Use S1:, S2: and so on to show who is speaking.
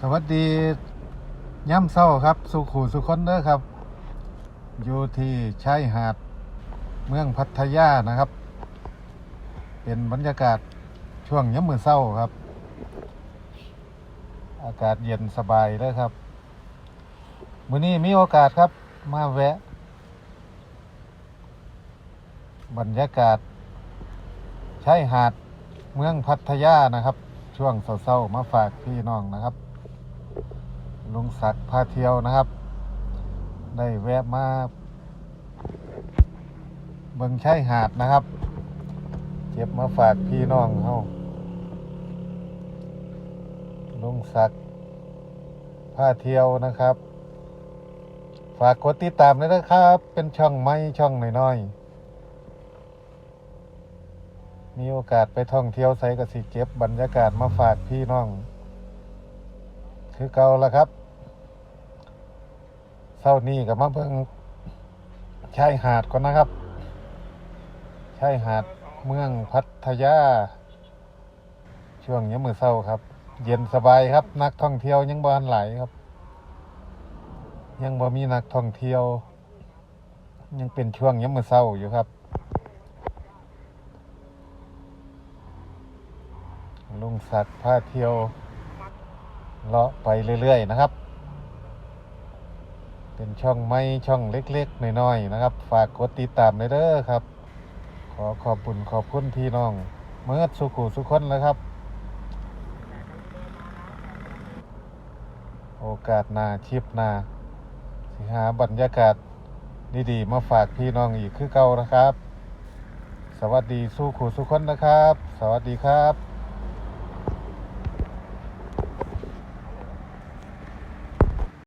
S1: สวัสดีย่ำเศร้าครับ สุขูสุคนเด้อครับ อยู่ที่ชายหาดเมืองพัทยานะครับ เป็นบรรยากาศช่วงย่ำมือเศร้าครับ อากาศเย็นสบายเลยครับมื้อนี้มีโอกาสครับ มาแวะ บรรยากาศชายหาดเมืองพัทยานะครับ ช่วงเศร้าๆมาฝากพี่น้องนะครับ ลุงศักดิ์พาเที่ยวนะครับ ได้แวะมาเบิ่งชายหาดนะครับ เก็บมาฝากพี่น้องเขาลุงศักดิ์พาเที่ยวนะครับ ฝากกดติดตามด้วยนะครับ เป็นช่องไม้ช่องน้อยๆมีโอกาสไปท่องเที่ยวไสกสิเก็บบรรยากาศมาฝากพี่น้อง คือเก่าละครับเศร้านี้กับมาเบิ่งชายหาดก่อนนะครับชายหาดเมืองพัทยา ช่วงนี้มือเศร้าครับ เย็นสบายครับ นักท่องเที่ยวยังบ่ทันไหลครับ ยังบ่มีนักท่องเที่ยว ยังเป็นช่วงยามมื้อเช้าอยู่ครับลุงศักดิ์พาเที่ยว เลาะไปเรื่อย ๆ นะครับ เป็นช่องไม้ช่องเล็กๆน้อยๆนะครับ ฝากกดติดตามด้วยเด้อครับ ขอขอบคุณขอบคุณพี่น้องเมื่อสุขุสุขคนแล้วครับ โอกาสหน้าชิปหน้าสิหาบรรยากาศดีๆมาฝากพี่น้องอีกคือเก่านะครับ สวัสดีสู้ขู่สุขคนนะครับ สวัสดีครับ